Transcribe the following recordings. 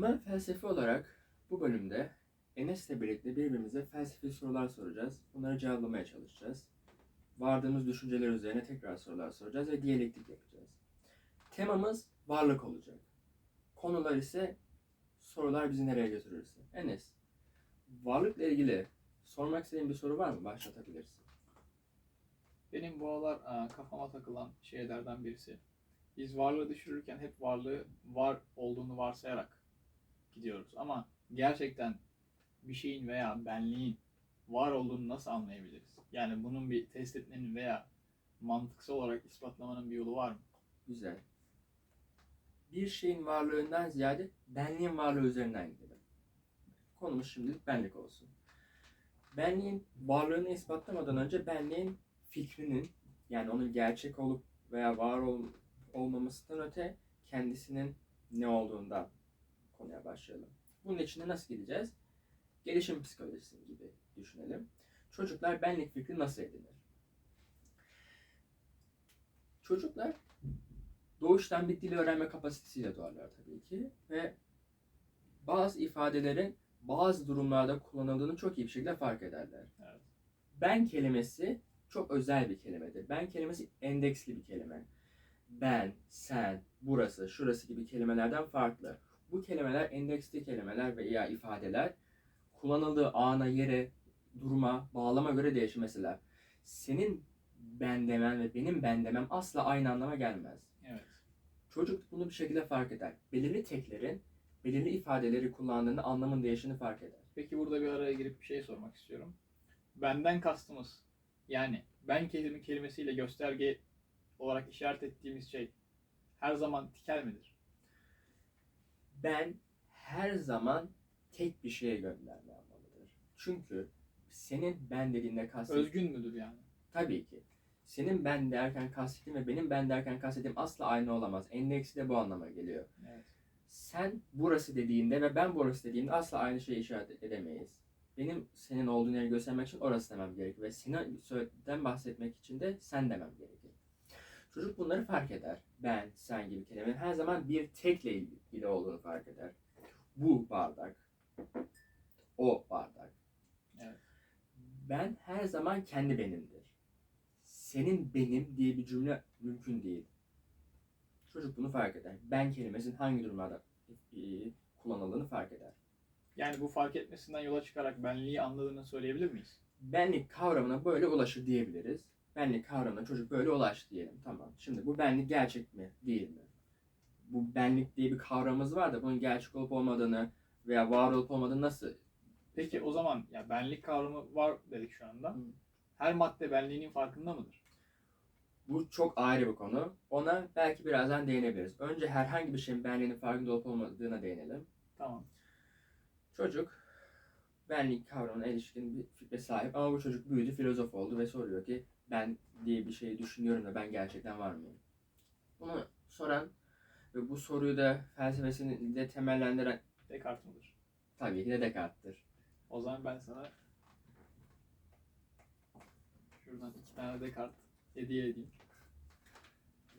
Temel felsefi olarak bu bölümde Enes'le birlikte birbirimize felsefi sorular soracağız. Bunları cevaplamaya çalışacağız. Vardığımız düşünceler üzerine tekrar sorular soracağız ve diyalektik yapacağız. Temamız varlık olacak. Konular ise sorular bizi nereye götürürse. Enes, varlıkla ilgili sormak istediğin bir soru var mı? Başlatabilirsin. Benim bu aralar e, kafama takılan şeylerden birisi. Biz varlığı düşürürken hep varlığı var olduğunu varsayarak gidiyoruz. Ama gerçekten bir şeyin veya benliğin var olduğunu nasıl anlayabiliriz? Yani bunun bir test etmenin veya mantıksal olarak ispatlamanın bir yolu var mı? Güzel. Bir şeyin varlığından ziyade benliğin varlığı üzerinden gidelim. Konumuz şimdilik benlik olsun. Benliğin varlığını ispatlamadan önce benliğin fikrinin yani onun gerçek olup veya var ol, olmamasından öte kendisinin ne olduğundan konuya başlayalım. Bunun içinde nasıl gideceğiz? Gelişim psikolojisi gibi düşünelim. Çocuklar benlik fikri nasıl edinir? Çocuklar doğuştan bir dili öğrenme kapasitesiyle doğarlar tabii ki ve bazı ifadelerin bazı durumlarda kullanıldığını çok iyi bir şekilde fark ederler. Evet. Ben kelimesi çok özel bir kelimedir. Ben kelimesi endeksli bir kelime. Ben, sen, burası, şurası gibi kelimelerden farklı. Bu kelimeler endeksli kelimeler veya ifadeler kullanıldığı ana, yere, duruma, bağlama göre değişir mesela. Senin ben demen ve benim ben demem asla aynı anlama gelmez. Evet. Çocuk bunu bir şekilde fark eder. Belirli teklerin, belirli ifadeleri kullandığında anlamın değişini fark eder. Peki burada bir araya girip bir şey sormak istiyorum. Benden kastımız yani ben kelime kelimesiyle gösterge olarak işaret ettiğimiz şey her zaman tikel midir? Ben her zaman tek bir şeye gönderme yapmalıdır. Çünkü senin ben dediğinde kastettiğin... Özgün müdür yani? Tabii ki. Senin ben derken kastettiğim ve benim ben derken kastettiğim asla aynı olamaz. Endeksi de bu anlama geliyor. Evet. Sen burası dediğinde ve ben burası dediğimde asla aynı şeyi işaret edemeyiz. Benim senin olduğun yeri göstermek için orası demem gerekir ve senden bahsetmek için de sen demem gerekir. Çocuk bunları fark eder. Ben, sen gibi kelimenin her zaman bir tekle ilgili olduğunu fark eder. Bu bardak, o bardak. Evet. Ben her zaman kendi benimdir. Senin benim diye bir cümle mümkün değil. Çocuk bunu fark eder. Ben kelimesinin hangi durumlarda e, kullanıldığını fark eder. Yani bu fark etmesinden yola çıkarak benliği anladığını söyleyebilir miyiz? benlik kavramına böyle ulaşır diyebiliriz. Benlik kavramına çocuk böyle ulaştı diyelim. Tamam. Şimdi bu benlik gerçek mi? Değil mi? Bu benlik diye bir kavramımız var da bunun gerçek olup olmadığını veya var olup olmadığını nasıl? Peki o zaman ya benlik kavramı var dedik şu anda. Hı. Her madde benliğinin farkında mıdır? Bu çok ayrı bir konu. Ona belki birazdan değinebiliriz. Önce herhangi bir şeyin benliğinin farkında olup olmadığına değinelim. Tamam. Çocuk benlik kavramına ilişkin bir fikre sahip ama bu çocuk büyüdü, filozof oldu ve soruyor ki ben diye bir şeyi düşünüyorum da ben gerçekten var mıyım? Bunu soran ve bu soruyu da felsefesini de temellendiren Descartes mıdır? tabii ki de Descartes'tir. O zaman ben sana şuradan iki tane Descartes hediye edeyim.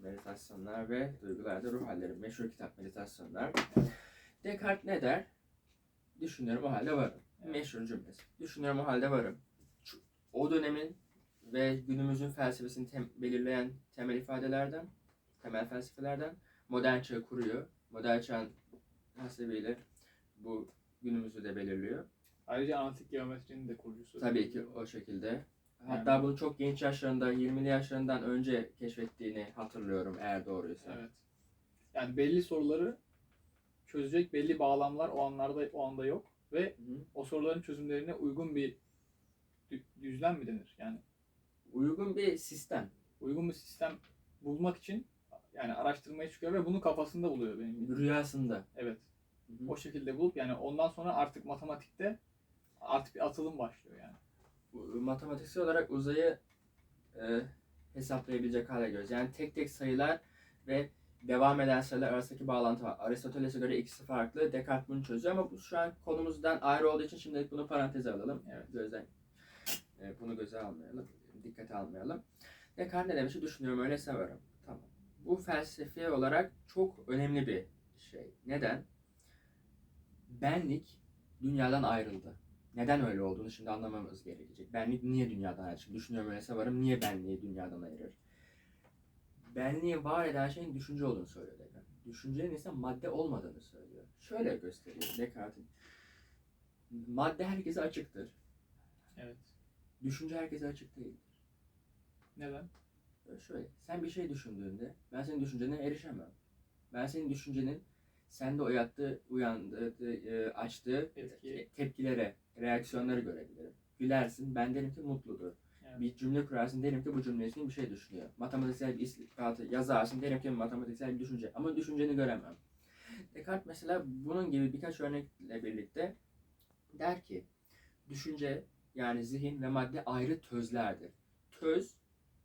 Meditasyonlar ve Duygularda Ruh Halleri meşhur kitap Meditasyonlar. Evet. Descartes ne der? Düşünüyorum o halde varım. Evet. Meşhur cümlesi. Düşünüyorum o halde varım. O dönemin ve günümüzün felsefesini tem- belirleyen temel ifadelerden, temel felsefelerden modern çağı kuruyor. Modern çağın hasebiyle bu günümüzü de belirliyor. Ayrıca analitik geometrinin de kurucusu. Tabii ki o şekilde. Hatta bunu çok genç yaşlarında, 20'li yaşlarından önce keşfettiğini hatırlıyorum eğer doğruysa. Evet. Yani belli soruları çözecek belli bağlamlar o anlarda o anda yok ve Hı o soruların çözümlerine uygun bir dü- düzlem mi denir? Yani Uygun bir sistem. uygun bir sistem bulmak için yani araştırmaya çıkıyor ve bunu kafasında buluyor benim bildiğim. Rüyasında. Evet. Hı hı. O şekilde bulup yani ondan sonra artık matematikte artık bir atılım başlıyor yani. Matematiksel olarak uzayı e, hesaplayabilecek hale geliyoruz. Yani tek tek sayılar ve devam eden sayılar arasındaki bağlantı var. Aristoteles'e göre ikisi farklı. Descartes bunu çözüyor ama bu şu an konumuzdan ayrı olduğu için şimdilik bunu paranteze alalım. Evet. Gözden e, bunu göze almayalım. Dikkate almayalım. Descartes ne demiş? Düşünüyorum öyle severim. Tamam. Bu felsefi olarak çok önemli bir şey. Neden? benlik dünyadan ayrıldı. Neden öyle olduğunu şimdi anlamamız gerekecek. Benlik niye dünyadan ayrılır? Şimdi düşünüyorum öyleyse varım niye benliği dünyadan ayırır? Benliği var eden şeyin düşünce olduğunu söylüyor Descartes. Düşüncenin ise madde olmadığını söylüyor. Şöyle gösteriyor Descartes'in. Madde herkese açıktır. Evet. Düşünce herkese açık değildir. Neden? Şöyle, sen bir şey düşündüğünde ben senin düşüncene erişemem. Ben senin düşüncenin sende uyattığı, uyandırdığı, e, açtığı Etki. te- tepkilere, reaksiyonları görebilirim. Gülersin, ben derim ki mutludur. Evet. Bir cümle kurarsın, derim ki bu cümle için bir şey düşünüyor. Matematiksel bir ispatı yazarsın, derim ki matematiksel bir düşünce. Ama düşünceni göremem. Descartes mesela bunun gibi birkaç örnekle birlikte der ki, düşünce yani zihin ve madde ayrı tözlerdir. Töz,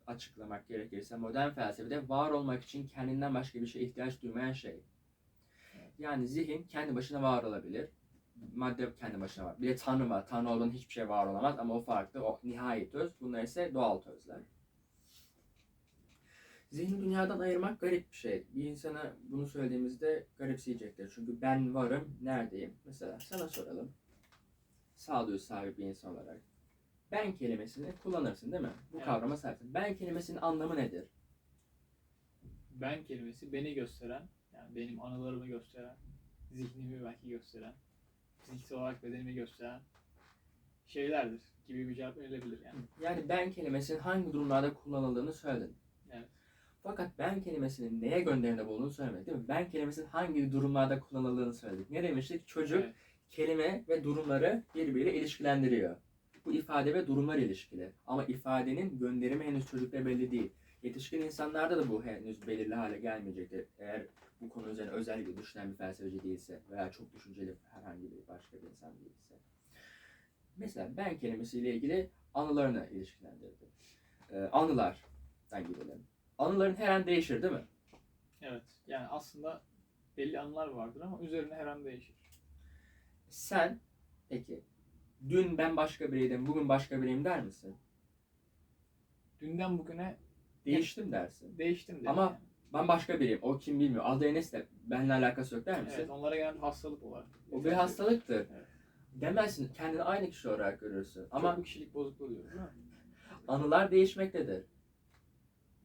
açıklamak gerekirse modern felsefede var olmak için kendinden başka bir şeye ihtiyaç duymayan şey. Yani zihin kendi başına var olabilir. Madde kendi başına var. Bir de Tanrı var. Tanrı olduğunda hiçbir şey var olamaz ama o farklı. O nihai töz. Bunlar ise doğal tözler. Zihni dünyadan ayırmak garip bir şey. Bir insana bunu söylediğimizde garipseyecektir. Çünkü ben varım, neredeyim? Mesela sana soralım. Sağduyu sahibi bir insan olarak. Ben kelimesini kullanırsın değil mi? Bu Evet. kavrama sahipsin. Ben kelimesinin anlamı nedir? Ben kelimesi beni gösteren, yani benim anılarımı gösteren, zihnimi belki gösteren, fiziksel olarak bedenimi gösteren şeylerdir gibi bir cevap verilebilir yani. Yani ben kelimesinin hangi durumlarda kullanıldığını söyledin. Evet. Fakat ben kelimesinin neye gönderimde bulunduğunu söylemedi değil mi? Ben kelimesinin hangi durumlarda kullanıldığını söyledik. Ne demiştik? Çocuk Evet. kelime ve durumları birbiriyle ilişkilendiriyor. Bu ifade ve durumlar ilişkili. Ama ifadenin gönderimi henüz çocukta belli değil. Yetişkin insanlarda da bu henüz belirli hale gelmeyecektir. Eğer bu konu üzerine özellikle düşünen bir felsefeci değilse veya çok düşünceli herhangi bir başka bir insan değilse. Mesela ben kelimesiyle ilgili anılarını ilişkilendirdi. Ee, anılardan gidelim. Anıların her an değişir değil mi? Evet. Yani aslında belli anılar vardır ama üzerine her an değişir. Sen peki dün ben başka biriydim, bugün başka biriyim der misin? Dünden bugüne Değiştim dersin. değiştim dedim Ama- yani. Ben başka biriyim. O kim bilmiyor. Adı Enes de benimle alakası yok der misin? Evet, onlara gelen hastalık olarak. O bir hastalıktır. Evet. Demezsin. Kendini aynı kişi olarak görürsün. Ama Ama bir kişilik bozukluğu diyoruz değil mi? anılar değişmektedir.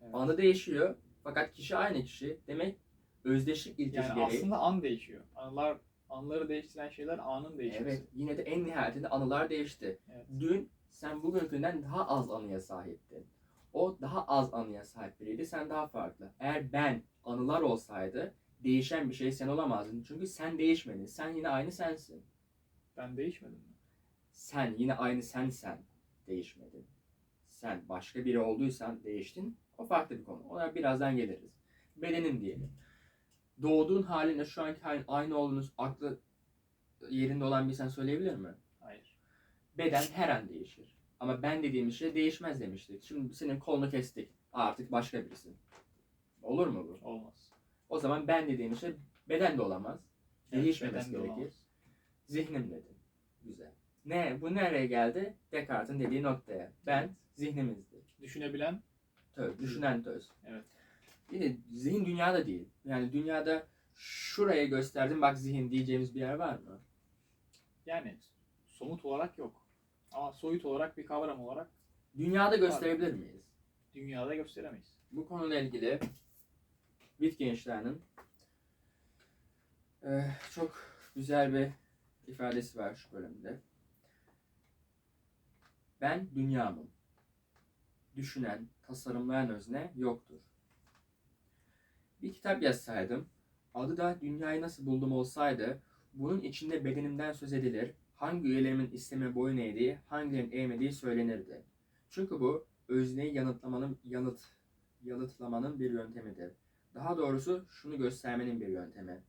Evet. Anı değişiyor. Fakat kişi aynı kişi. Demek özdeşlik ilkesi Yani gereği. aslında an değişiyor. Anılar, anıları değiştiren şeyler anın değişmesi. Evet. Yine de en nihayetinde anılar değişti. Evet. Dün sen bugünkünden daha az anıya sahiptin. O daha az anıya sahip biriydi. Sen daha farklı. Eğer ben anılar olsaydı değişen bir şey sen olamazdın. Çünkü sen değişmedin. Sen yine aynı sensin. Ben değişmedim mi? Sen yine aynı sensen değişmedin. Sen başka biri olduysan değiştin. O farklı bir konu. Ona birazdan geliriz. Bedenin diyelim. Doğduğun halinle şu anki halin aynı olduğunu aklı yerinde olan bir insan söyleyebilir mi? Hayır. Beden her an değişir. Ama ben dediğim şey değişmez demiştik. Şimdi senin kolunu kestik. Artık başka birisin. Olur mu bu? Olmaz. O zaman ben dediğim şey beden de olamaz. Evet, Değişmemesi gerekir. olamaz. Zihnim dedin. Güzel. Ne? Bu nereye geldi? Descartes'in dediği noktaya. Ben zihnimizdi. Düşünebilen Töz, düşünen töz. Evet. Yine zihin dünyada değil. Yani dünyada şuraya gösterdim bak zihin diyeceğimiz bir yer var mı? yani somut olarak yok. Ama soyut olarak bir kavram olarak Dünyada gösterebilir miyiz? dünyada gösteremeyiz. Bu konuyla ilgili Wittgenstein'ın eh, çok güzel bir ifadesi var şu bölümde. Ben dünyamım. Düşünen, tasarımlayan özne yoktur. Bir kitap yazsaydım, adı da Dünyayı Nasıl Buldum olsaydı, bunun içinde bedenimden söz edilir, hangi üyelerimin isteme boyun eğdiği, hangilerinin eğmediği söylenirdi. Çünkü bu özneyi yanıtlamanın yanıt yanıtlamanın bir yöntemidir. Daha doğrusu şunu göstermenin bir yöntemi.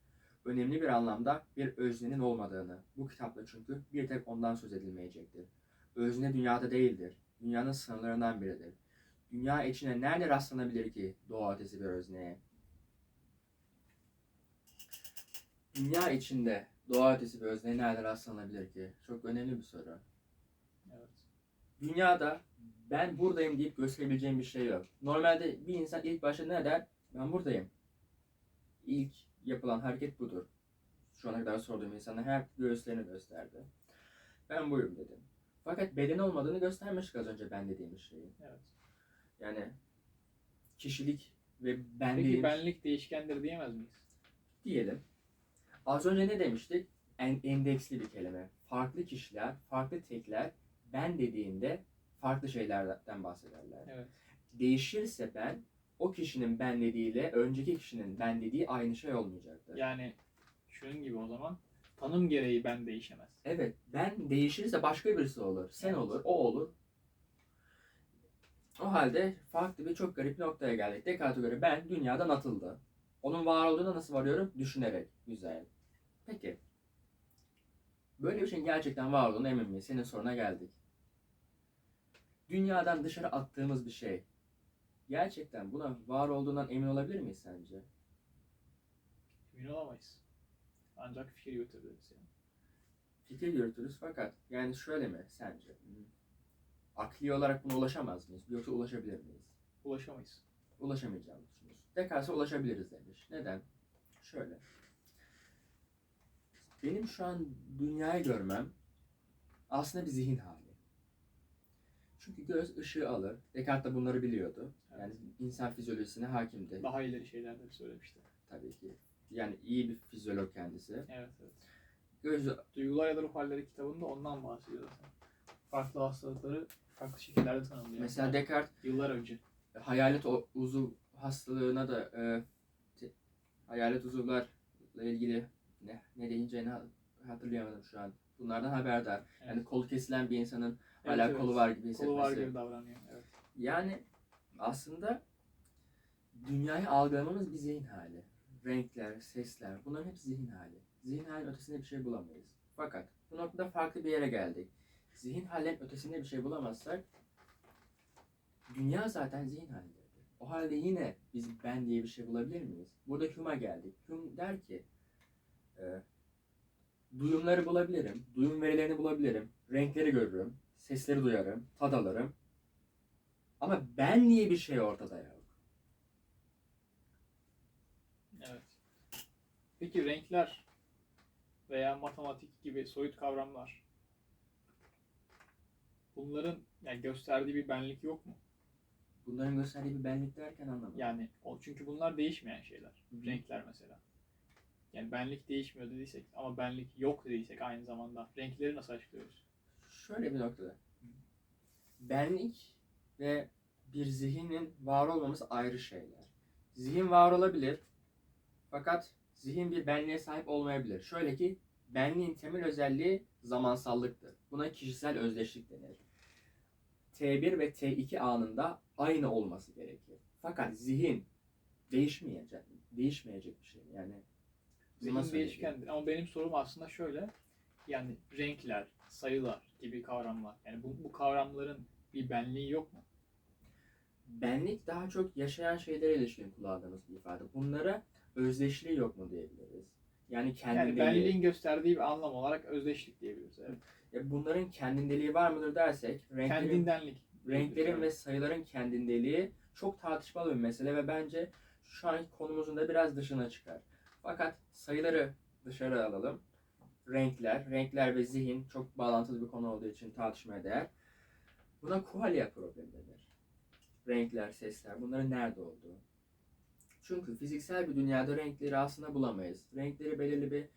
Önemli bir anlamda bir öznenin olmadığını. Bu kitapta çünkü bir tek ondan söz edilmeyecektir. Özne dünyada değildir. Dünyanın sınırlarından biridir. Dünya içine nerede rastlanabilir ki doğa ötesi bir özneye? Dünya içinde doğa ötesi bir özneye nerede rastlanabilir ki? Çok önemli bir soru. Evet. Dünyada ben buradayım deyip gösterebileceğim bir şey yok. Normalde bir insan ilk başta ne der? Ben buradayım. İlk yapılan hareket budur. Şu ana kadar sorduğum insanlar her göğüslerini gösterdi. Ben buyum dedim. Fakat beden olmadığını göstermiştik az önce ben dediğimiz şeyin. Evet. Yani kişilik ve ben Peki benlik değişkendir diyemez miyiz? diyelim. Az önce ne demiştik? En, endeksli bir kelime. Farklı kişiler, farklı tekler ben dediğinde farklı şeylerden bahsederler. Evet. Değişirse ben o kişinin ben dediğiyle önceki kişinin ben dediği aynı şey olmayacaktır. Yani şunun gibi o zaman tanım gereği ben değişemez. Evet, ben değişirse başka birisi olur. Sen Evet. olur, o olur. O halde farklı bir çok garip noktaya geldik. Descartes'e göre ben dünyadan atıldı. Onun var olduğuna nasıl varıyorum? Düşünerek. Güzel. Peki. Böyle bir şeyin gerçekten var olduğuna emin miyiz? Senin soruna geldik. Dünyadan dışarı attığımız bir şey. Gerçekten buna var olduğundan emin olabilir miyiz sence? Emin olamayız. Ancak fikir yürütebiliriz yani. fikir yürütürüz fakat yani şöyle mi sence? Akli olarak buna ulaşamaz mıyız? Yoksa ulaşabilir miyiz? Ulaşamayız. Ulaşamayacağımızı düşünüyoruz. Descartes'e ulaşabiliriz demiş. Neden? Şöyle. Benim şu an dünyayı görmem aslında bir zihin hali. Çünkü göz ışığı alır. Descartes de bunları biliyordu. Yani insan fizyolojisine hakimdi. Daha ileri şeyler de söylemişti. Tabii ki. Yani iyi bir fizyolog kendisi. Evet evet. Göz Duygular ya da ruh halleri kitabında ondan bahsediyor zaten. Farklı hastalıkları farklı şekillerde tanımlıyor. mesela Descartes Yıllar önce. hayalet uzuv hastalığına da e, hayalet uzuvlarla ilgili ne ne deyince ne hatırlayamadım şu an. Bunlardan haberdar. Evet. Yani kolu kesilen bir insanın Evet, hala evet. kolu var gibi hissetmesi. Kolu var gibi davranıyor. Evet. Yani aslında dünyayı algılamamız bir zihin hali. Renkler, sesler bunların hepsi zihin hali. Zihin halinin ötesinde bir şey bulamayız. Fakat bu noktada farklı bir yere geldik. Zihin halinin ötesinde bir şey bulamazsak dünya zaten zihin halindedir. O halde yine biz ben diye bir şey bulabilir miyiz? Burada Hume'a geldik. Hume der ki e, duyumları bulabilirim, duyum verilerini bulabilirim, renkleri görürüm, sesleri duyarım, tad alırım. Ama ben diye bir şey ortada yok. Evet. Peki renkler veya matematik gibi soyut kavramlar bunların yani gösterdiği bir benlik yok mu? Bunların gösterdiği bir benlik derken anlamadım. Yani o çünkü bunlar değişmeyen şeyler. Hı hı. Renkler mesela. Yani benlik değişmiyor dediysek ama benlik yok dediysek aynı zamanda renkleri nasıl açıklıyoruz? Şöyle bir noktada. Benlik ve bir zihnin var olmaması ayrı şeyler. Zihin var olabilir. Fakat zihin bir benliğe sahip olmayabilir. Şöyle ki benliğin temel özelliği zamansallıktır. Buna kişisel özdeşlik denir. T1 ve T2 anında aynı olması gerekir. Fakat zihin değişmeyecek, değişmeyecek bir şey. Yani Zihin nasıl değişkendir ama benim sorum aslında şöyle. Yani renkler, sayılar gibi kavramlar. Yani bu, bu kavramların bir benliği yok mu? benlik daha çok yaşayan şeylere ilişkin kullandığımız bir ifade. Bunlara özdeşliği yok mu diyebiliriz. Yani kendindeliği. Yani benliğin gösterdiği bir anlam olarak özdeşlik diyebiliriz. Evet. Ya bunların kendindeliği var mıdır dersek renklerin, Kendindenlik. Renklerin ve sayıların kendindeliği çok tartışmalı bir mesele ve bence şu anki konumuzun da biraz dışına çıkar. Fakat sayıları dışarı alalım. Renkler, renkler ve zihin çok bağlantılı bir konu olduğu için tartışmaya değer. Buna kualia problemi denir. Renkler, sesler, bunların nerede olduğu. Çünkü fiziksel bir dünyada renkleri aslında bulamayız. Renkleri belirli bir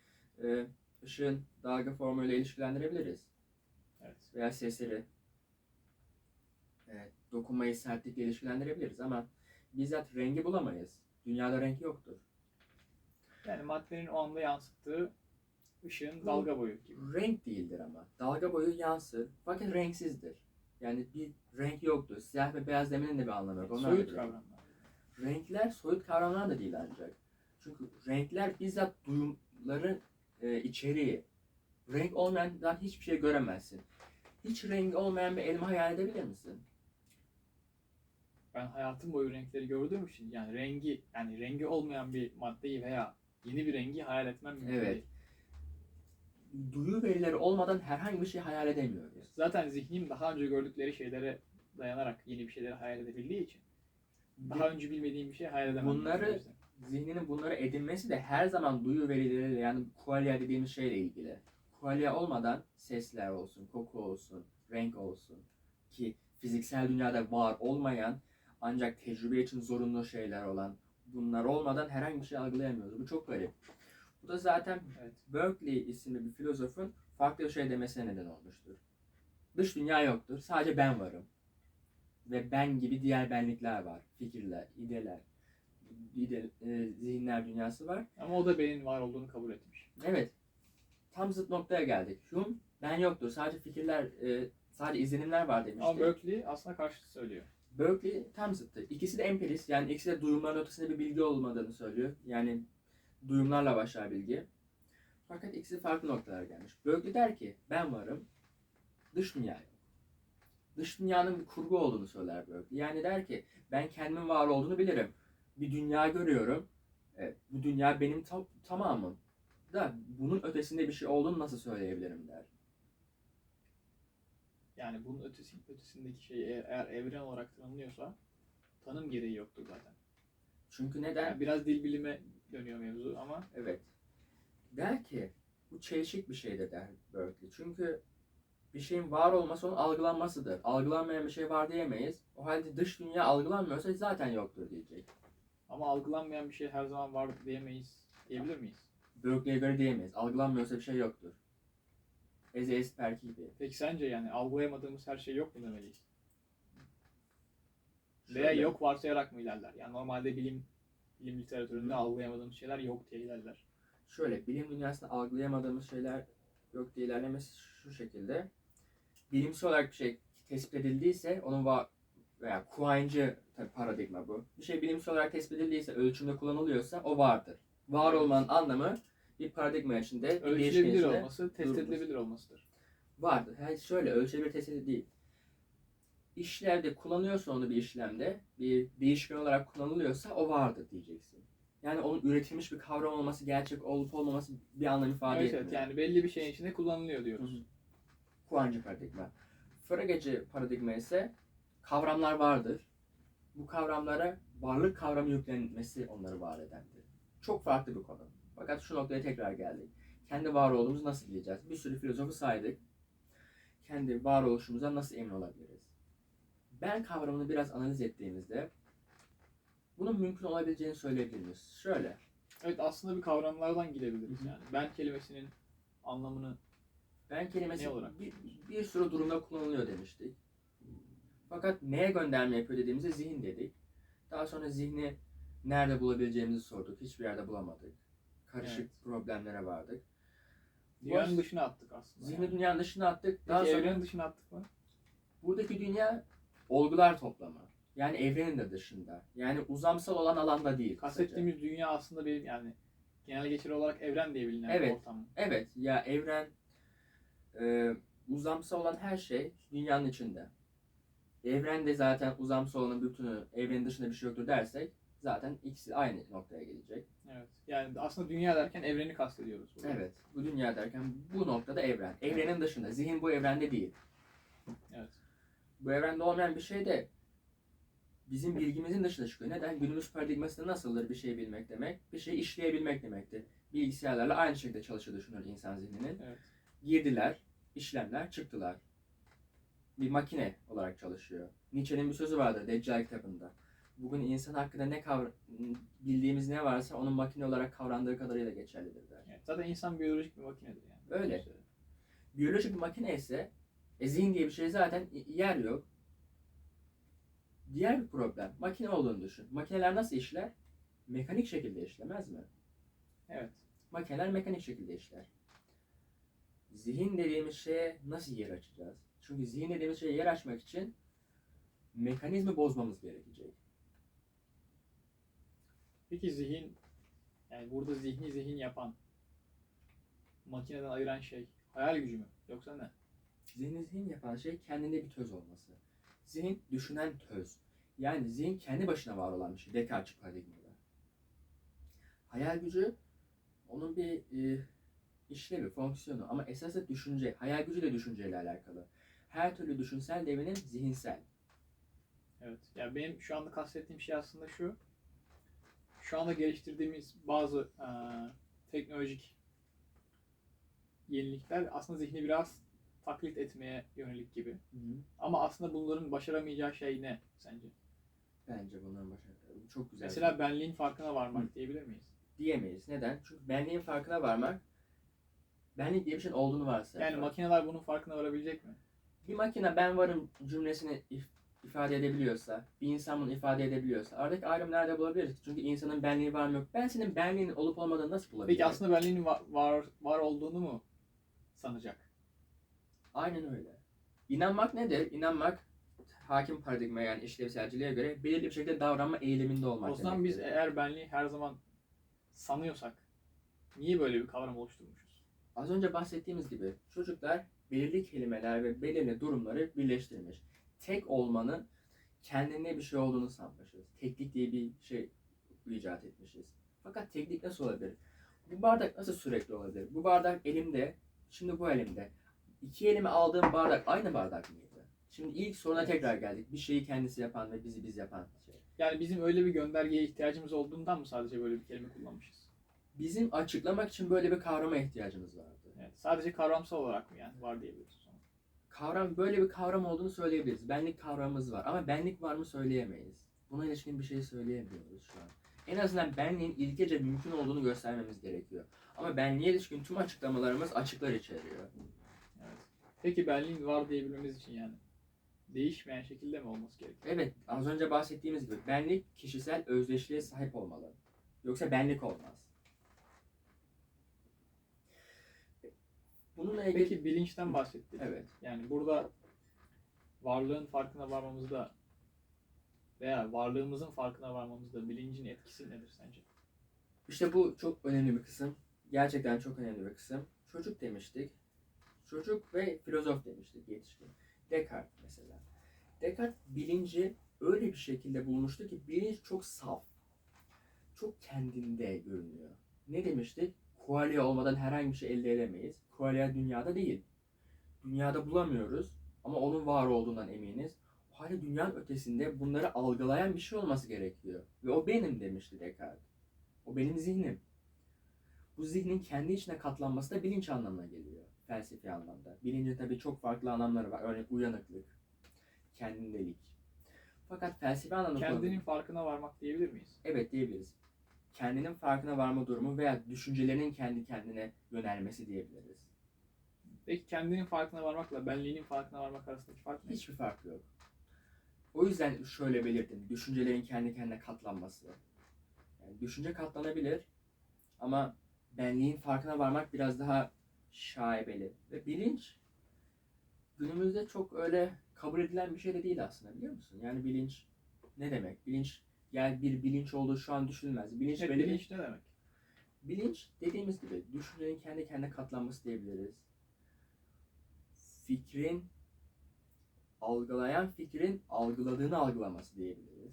e, ışığın dalga formuyla ilişkilendirebiliriz. Evet. Veya sesleri dokunmayı sertlikle ilişkilendirebiliriz ama bizzat rengi bulamayız. Dünyada renk yoktur. Yani maddenin o anda yansıttığı ışığın Bu- dalga boyu gibi. Renk değildir ama. Dalga boyu yansır fakat renksizdir. Yani bir renk yoktur. Siyah ve beyaz demenin de bir anlamı yok. Onlar Soyut kavramlar. Renkler soyut kavramlar da değil ancak. Çünkü renkler bizzat duyumların e, içeriği. Renk olmayan hiçbir şey göremezsin. Hiç rengi olmayan bir elma hayal edebilir misin? Ben hayatım boyu renkleri gördüğüm için yani rengi yani rengi olmayan bir maddeyi veya yeni bir rengi hayal etmem mümkün Evet. değil. Duyu verileri olmadan herhangi bir şey hayal edemiyoruz. Zaten zihnim daha önce gördükleri şeylere dayanarak yeni bir şeyleri hayal edebildiği için daha önce bilmediğim bir şey hayal edemem. Bunları- zihninin bunları edinmesi de her zaman duyu verileriyle yani qualia dediğimiz şeyle ilgili. Qualia olmadan sesler olsun, koku olsun, renk olsun ki fiziksel dünyada var olmayan ancak tecrübe için zorunlu şeyler olan bunlar olmadan herhangi bir şey algılayamıyoruz. Bu çok garip. Bu da zaten Evet. Berkeley isimli bir filozofun farklı bir şey demesine neden olmuştur. Dış dünya yoktur. Sadece ben varım. Ve ben gibi diğer benlikler var. Fikirler, ideler, ide, e, zihinler dünyası var. Ama o da benim var olduğunu kabul etmiş. Evet. Tam zıt noktaya geldik. Hume ben yoktur. Sadece fikirler, e, sadece izlenimler var demişti. Ama Berkeley aslında karşıtı söylüyor. Berkeley tam zıttı. İkisi de empirist. Yani ikisi de duyumların ötesinde bir bilgi olmadığını söylüyor. Yani duyumlarla başlar bilgi. Fakat ikisi farklı noktalara gelmiş. Berkeley der ki ben varım. Dış dünya yok. Dış dünyanın bir kurgu olduğunu söyler Berkeley. Yani der ki ben kendimin var olduğunu bilirim. Bir dünya görüyorum. Evet, bu dünya benim tam, tamamım. Da bunun ötesinde bir şey olduğunu nasıl söyleyebilirim der. Yani bunun ötesi, ötesindeki şey eğer, evren olarak tanımlıyorsa tanım gereği yoktur zaten. Çünkü neden? Yani biraz dil bilime dönüyor mevzu ama Evet. Der ki bu çelişik bir şeydir der Berkeley. Çünkü bir şeyin var olması onun algılanmasıdır. Algılanmayan bir şey var diyemeyiz. O halde dış dünya algılanmıyorsa zaten yoktur diyecek. ama algılanmayan bir şey her zaman var diyemeyiz. Diyebilir miyiz? Berkeley'e göre diyemeyiz. Algılanmıyorsa bir şey yoktur. Ezeist Perki gibi. Peki sence yani algılayamadığımız her şey yok mu demeliyiz? Veya Şöyle, yok varsayarak mı ilerler? Yani normalde bilim bilim literatüründe algılayamadığımız şeyler yok diye ilerler. Şöyle bilim dünyasında algılayamadığımız şeyler yok diye ilerlemesi şu şekilde. Bilimsel olarak bir şey tespit edildiyse onun var veya Kuancı tabii paradigma bu. Bir şey bilimsel olarak tespit edildiyse, ölçümde kullanılıyorsa o vardır. Var olmanın anlamı bir paradigma içinde, bir Ölçülebilir olması, test edilebilir olmasıdır. vardır. Yani şöyle ölçülebilir test edilir değil. İşlevde kullanıyorsa onu bir işlemde, bir değişken olarak kullanılıyorsa o vardır diyeceksin. Yani onun üretilmiş bir kavram olması, gerçek olup olmaması bir anlam ifade Evet, etmiyor. evet yani belli bir şeyin içinde kullanılıyor diyoruz. Kuancı paradigma. Freggeci paradigma ise kavramlar vardır. Bu kavramlara varlık kavramı yüklenmesi onları var edendir. Çok farklı bir konu. Fakat şu noktaya tekrar geldik. Kendi var olduğumuzu nasıl bileceğiz? Bir sürü filozofu saydık. Kendi varoluşumuza nasıl emin olabiliriz? Ben kavramını biraz analiz ettiğimizde bunun mümkün olabileceğini söyleyebilir miyiz? Şöyle. Evet aslında bir kavramlardan gidebiliriz yani. Ben kelimesinin anlamını Ben kelimesi Ne olarak? bir, bir sürü durumda kullanılıyor demiştik. Fakat neye gönderme yapıyor dediğimizde zihin dedik. Daha sonra zihni nerede bulabileceğimizi sorduk. Hiçbir yerde bulamadık. Karışık Evet. problemlere vardık. dünyanın Boş- dışına attık aslında. Zihni yani. dünyanın dışına attık. Daha Peki sonra evrenin dışına attık mı? buradaki dünya olgular toplama. Yani evrenin de dışında. Yani uzamsal olan alanda değil. kısaca. Kastettiğimiz dünya aslında bir yani genel geçer olarak evren diye bilinen Evet. bir ortam. Evet ya evren e, uzamsal olan her şey dünyanın içinde. Evren de zaten uzamsal olanın bütünü, evrenin dışında bir şey yoktur dersek zaten ikisi aynı noktaya gelecek. Evet. Yani aslında dünya derken evreni kastediyoruz. burada. Evet. Bu dünya derken bu noktada evren. Evrenin dışında. Zihin bu evrende değil. Evet. Bu evrende olmayan bir şey de bizim bilgimizin dışına çıkıyor. Neden? Günümüz paradigmasında nasıldır bir şey bilmek demek? Bir şeyi işleyebilmek demektir. Bilgisayarlarla aynı şekilde çalışır düşünür insan zihninin. Evet. girdiler, işlemler, çıktılar. Bir makine olarak çalışıyor. Nietzsche'nin bir sözü vardır Deccal kitabında. Bugün insan hakkında ne kavra- bildiğimiz ne varsa onun makine olarak kavrandığı kadarıyla geçerlidir der. Evet. Zaten insan biyolojik bir makinedir yani. Öyle. İşte Biyolojik bir makine ise e, zihin diye bir şey zaten yer yok. Diğer bir problem. Makine olduğunu düşün. Makineler nasıl işler? Mekanik şekilde işlemez mi? Evet. Makineler mekanik şekilde işler. Zihin dediğimiz şeye nasıl yer açacağız? Çünkü zihin dediğimiz şeye yer açmak için mekanizmi bozmamız gerekecek. Peki zihin yani burada zihni zihin yapan makineden ayıran şey hayal gücü mü? Yoksa ne? Zihni zihin yapan şey kendinde bir töz olması. Zihin düşünen töz. Yani zihin kendi başına var olan bir şey. Descartes paradigmada. Hayal gücü onun bir e, işlevi, fonksiyonu ama esası düşünce. Hayal gücü de düşünceyle alakalı. Her türlü düşünsel devinim zihinsel. Evet. Yani benim şu anda kastettiğim şey aslında şu. Şu anda geliştirdiğimiz bazı e, teknolojik yenilikler aslında zihni biraz taklit etmeye yönelik gibi. Ama aslında bunların başaramayacağı şey ne sence? Bence bunların başarılı. Çok güzel. Mesela benliğin farkına varmak diyebilir miyiz? diyemeyiz. Neden? Çünkü benliğin farkına varmak benlik diye bir şeyin olduğunu varsayar. Yani makineler bunun farkına varabilecek mi? bir makine ben varım cümlesini if- ifade edebiliyorsa, bir insan bunu ifade edebiliyorsa aradaki ayrım nerede bulabiliriz? Çünkü insanın benliği var mı yok. Ben senin benliğinin olup olmadığını nasıl bulabilirim? Peki aslında benliğin var, var, var olduğunu mu sanacak? Aynen öyle. İnanmak nedir? İnanmak hakim paradigma yani işlevselciliğe göre belirli bir şekilde davranma eğiliminde olmak O zaman biz eğer benliği her zaman sanıyorsak niye böyle bir kavram oluşturmuşuz? Az önce bahsettiğimiz gibi çocuklar belirli kelimeler ve belirli durumları birleştirmiş. Tek olmanın kendine bir şey olduğunu sanmışız. Teklik diye bir şey icat etmişiz. Fakat teklik nasıl olabilir? Bu bardak nasıl sürekli olabilir? Bu bardak elimde, şimdi bu elimde. İki elime aldığım bardak aynı bardak mıydı? Şimdi ilk soruna Evet. tekrar geldik. Bir şeyi kendisi yapan ve bizi biz yapan şey. Yani bizim öyle bir göndergeye ihtiyacımız olduğundan mı sadece böyle bir kelime kullanmışız? Bizim açıklamak için böyle bir kavrama ihtiyacımız vardı. Evet, sadece kavramsal olarak mı yani var diyebiliriz. Kavram böyle bir kavram olduğunu söyleyebiliriz. Benlik kavramımız var ama benlik var mı söyleyemeyiz. Buna ilişkin bir şey söyleyemiyoruz şu an. En azından benliğin ilkece mümkün olduğunu göstermemiz gerekiyor. Ama benliğe ilişkin tüm açıklamalarımız açıklar içeriyor. Evet. Peki benliğin var diyebilmemiz için yani değişmeyen şekilde mi olması gerekiyor? Evet, az önce bahsettiğimiz gibi benlik kişisel özdeşliğe sahip olmalı. Yoksa benlik olmaz. Bununla ilgili... Peki bilinçten bahsettik. Evet. Yani burada varlığın farkına varmamızda veya varlığımızın farkına varmamızda bilincin etkisi nedir sence? İşte bu çok önemli bir kısım. Gerçekten çok önemli bir kısım. Çocuk demiştik. Çocuk ve filozof demiştik yetişkin. Descartes mesela. Descartes bilinci öyle bir şekilde bulmuştu ki bilinç çok saf. Çok kendinde görünüyor. Ne demiştik? Qualia olmadan herhangi bir şey elde edemeyiz. Qualia dünyada değil. Dünyada bulamıyoruz ama onun var olduğundan eminiz. O halde dünyanın ötesinde bunları algılayan bir şey olması gerekiyor. Ve o benim demişti Descartes. O benim zihnim. Bu zihnin kendi içine katlanması da bilinç anlamına geliyor. Felsefi anlamda. Bilincin tabii çok farklı anlamları var. Örneğin uyanıklık, kendindelik. Fakat felsefi anlamda Kendinin farkına varmak diyebilir miyiz? Evet diyebiliriz. Kendinin farkına varma durumu veya düşüncelerinin kendi kendine yönelmesi diyebiliriz. Peki kendinin farkına varmakla benliğinin farkına varmak arasındaki fark ne? Hiçbir fark yok. O yüzden şöyle belirttim. Düşüncelerin kendi kendine katlanması. Yani düşünce katlanabilir ama benliğin farkına varmak biraz daha şaibeli. Ve bilinç günümüzde çok öyle kabul edilen bir şey de değil aslında biliyor musun? Yani bilinç ne demek? Bilinç yani bir bilinç olduğu şu an düşünülmez. Bilinç bir bilinç ne demek? Bilinç dediğimiz gibi düşüncenin kendi kendine katlanması diyebiliriz. Fikrin algılayan fikrin algıladığını algılaması diyebiliriz.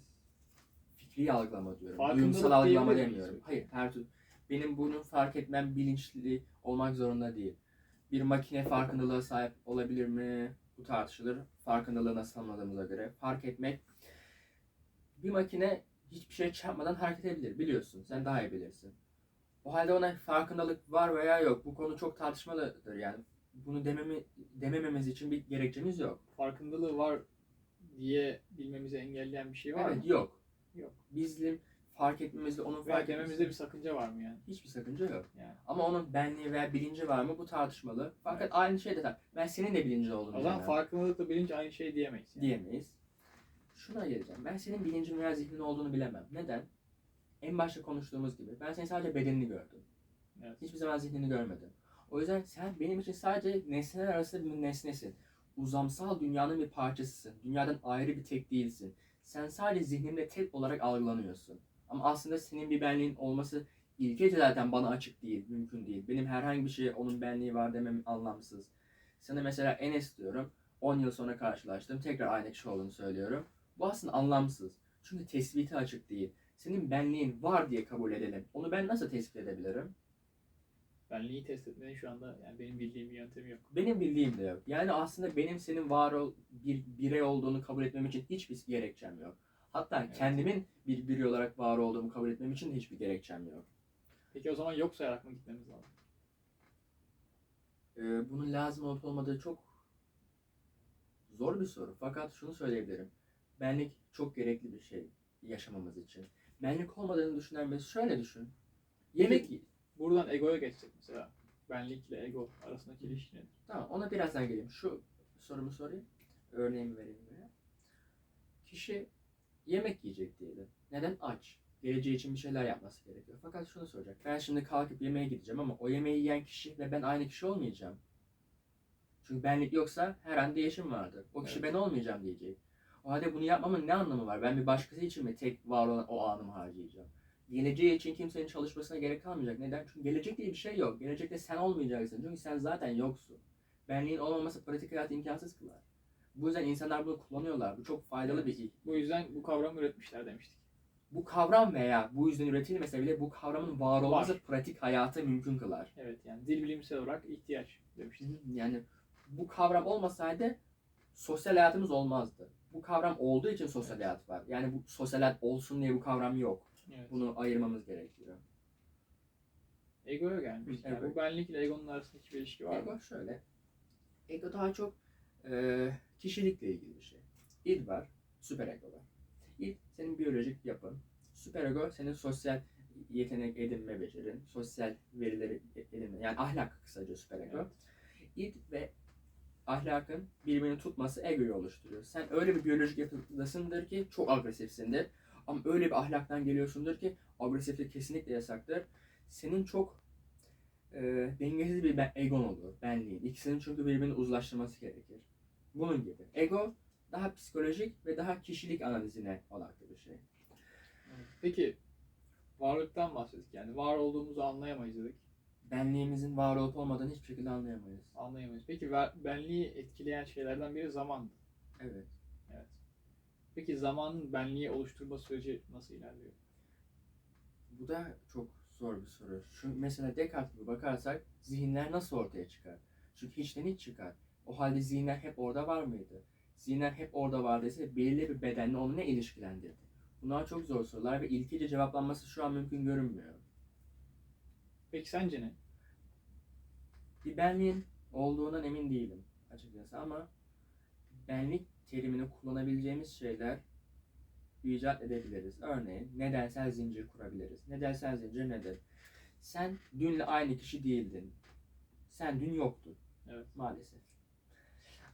Fikri algılama diyorum. Duygusal algılama demiyorum. Hayır, her türlü. Benim bunu fark etmem bilinçli olmak zorunda değil. Bir makine farkındalığa sahip olabilir mi? Bu tartışılır. Farkındalığı nasıl tanımladığımıza göre. Fark etmek bir makine hiçbir şey çarpmadan hareket edebilir biliyorsun. Sen daha iyi bilirsin. O halde ona farkındalık var veya yok. Bu konu çok tartışmalıdır yani. Bunu dememi, demememiz için bir gerekçemiz yok. Farkındalığı var diye bilmemizi engelleyen bir şey var evet mı? yok. Yok. Bizim fark etmemizde onun fark etmemizde bir sakınca var mı yani? hiçbir sakınca yok. Yani. Ama onun benliği veya bilinci var mı bu tartışmalı. Fakat Evet. aynı şey de tabii. Ben senin de bilinci olduğunu O zaman farkındalıkla bilinç aynı şey diyemeyiz. Yani. diyemeyiz. Şuna geleceğim. Ben senin bilincin veya zihnin olduğunu bilemem. Neden? En başta konuştuğumuz gibi. Ben senin sadece bedenini gördüm. Evet. Hiçbir zaman zihnini görmedim. O yüzden sen benim için sadece nesneler arasında bir nesnesin. Uzamsal dünyanın bir parçasısın. Dünyadan ayrı bir tek değilsin. Sen sadece zihnimde tek olarak algılanıyorsun. Ama aslında senin bir benliğin olması ilkece zaten bana açık değil, mümkün değil. Benim herhangi bir şeye onun benliği var demem anlamsız. Sana mesela Enes diyorum. 10 yıl sonra karşılaştım. Tekrar aynı kişi olduğunu söylüyorum. Bu aslında anlamsız. Çünkü tespiti açık değil. Senin benliğin var diye kabul edelim. Onu ben nasıl tespit edebilirim? Benliği test etmenin şu anda yani benim bildiğim bir yöntemi yok. Benim bildiğim de yok. Yani aslında benim senin var ol, bir birey olduğunu kabul etmem için hiçbir gerekçem yok. Hatta Evet. kendimin bir birey olarak var olduğumu kabul etmem için de hiçbir gerekçem yok. Peki o zaman yok sayarak mı gitmemiz lazım? Ee, bunun lazım olup olmadığı çok zor bir soru. Fakat şunu söyleyebilirim. Benlik çok gerekli bir şey yaşamamız için. Benlik olmadığını düşünen birisi şöyle düşün. Yemek Buradan egoya geçsek mesela. Benlikle ego arasındaki ilişki nedir? Tamam ona birazdan geleyim. Şu sorumu sorayım. Örneğimi vereyim buraya. Kişi yemek yiyecek diyelim. Neden? Aç. Geleceği için bir şeyler yapması gerekiyor. Fakat şunu soracak. Ben şimdi kalkıp yemeğe gideceğim ama o yemeği yiyen kişi ve ben aynı kişi olmayacağım. Çünkü benlik yoksa her an değişim vardır. O kişi Evet. ben olmayacağım diyecek. O halde bunu yapmamın ne anlamı var? Ben bir başkası için mi tek var olan o anımı harcayacağım? Geleceği için kimsenin çalışmasına gerek kalmayacak. Neden? Çünkü gelecek diye bir şey yok. Gelecekte sen olmayacaksın. Çünkü sen zaten yoksun. Benliğin olmaması pratik hayatı imkansız kılar. Bu yüzden insanlar bunu kullanıyorlar. Bu çok faydalı bir Bu yüzden bu kavramı üretmişler demiştik. Bu kavram veya bu yüzden üretilmese bile bu kavramın var olması Var. pratik hayatı mümkün kılar. Evet yani dil bilimsel olarak ihtiyaç demiştik. Yani bu kavram olmasaydı sosyal hayatımız olmazdı. Bu kavram olduğu için sosyal hayat var. Yani bu sosyal hayat olsun diye bu kavram yok. Evet. Bunu ayırmamız gerekiyor. Egoya gelmiş. Yani Ego. bu benlikle egonun arasındaki bir ilişki var mı? Ego şöyle. Ego daha çok e, kişilikle ilgili bir şey. İd var, süper ego var. İd senin biyolojik yapın. Süper ego senin sosyal yetenek edinme becerin, sosyal verileri edinme. Yani ahlak kısaca süper ego. Evet. İd ve ahlakın birbirini tutması egoyu oluşturuyor. Sen öyle bir biyolojik yapıdasındır ki çok agresifsindir. Ama öyle bir ahlaktan geliyorsundur ki agresiflik kesinlikle yasaktır. Senin çok e, dengesiz bir ben, egon olur, benliğin. İkisinin çünkü birbirini uzlaştırması gerekir. Bunun gibi. Ego daha psikolojik ve daha kişilik analizine odaklı bir şey. Peki varlıktan bahsettik yani var olduğumuzu anlayamayız dedik. Benliğimizin var olup olmadığını hiçbir şekilde anlayamayız. Anlayamayız. Peki ver- benliği etkileyen şeylerden biri zamandı. Evet. Evet. Peki zamanın benliği oluşturma süreci nasıl ilerliyor? Bu da çok zor bir soru. Şu mesela Descartes gibi bakarsak zihinler nasıl ortaya çıkar? Çünkü hiçten hiç çıkar. O halde zihinler hep orada var mıydı? Zihinler hep orada vardıysa belirli bir bedenle onu ne ilişkilendirdi? Bunlar çok zor sorular ve ilkice cevaplanması şu an mümkün görünmüyor. Peki sence ne? Bir benliğin olduğundan emin değilim açıkçası ama benlik terimini kullanabileceğimiz şeyler icat edebiliriz. Örneğin nedensel zincir kurabiliriz. Nedensel zincir nedir? Sen dünle aynı kişi değildin. Sen dün yoktun. Evet. Maalesef.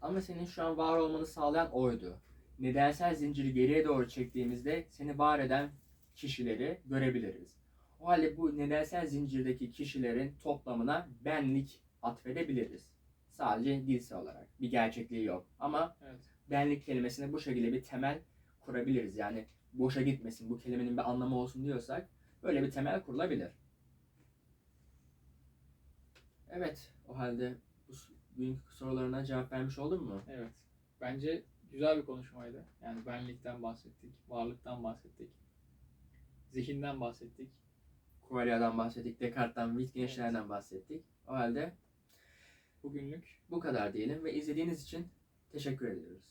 Ama senin şu an var olmanı sağlayan oydu. Nedensel zinciri geriye doğru çektiğimizde seni var eden kişileri görebiliriz. O halde bu nedensel zincirdeki kişilerin toplamına benlik atfedebiliriz. Sadece dilsel olarak. Bir gerçekliği yok. Ama Evet. benlik kelimesine bu şekilde bir temel kurabiliriz. Yani boşa gitmesin, bu kelimenin bir anlamı olsun diyorsak böyle bir temel kurulabilir. Evet, o halde bu bugünkü sorularına cevap vermiş oldun mu? Evet. Bence güzel bir konuşmaydı. Yani benlikten bahsettik, varlıktan bahsettik, zihinden bahsettik. Kuvalya'dan bahsettik, Descartes'tan, Wittgenstein'den bahsettik. O halde Bugünlük bu kadar diyelim ve izlediğiniz için teşekkür ediyoruz.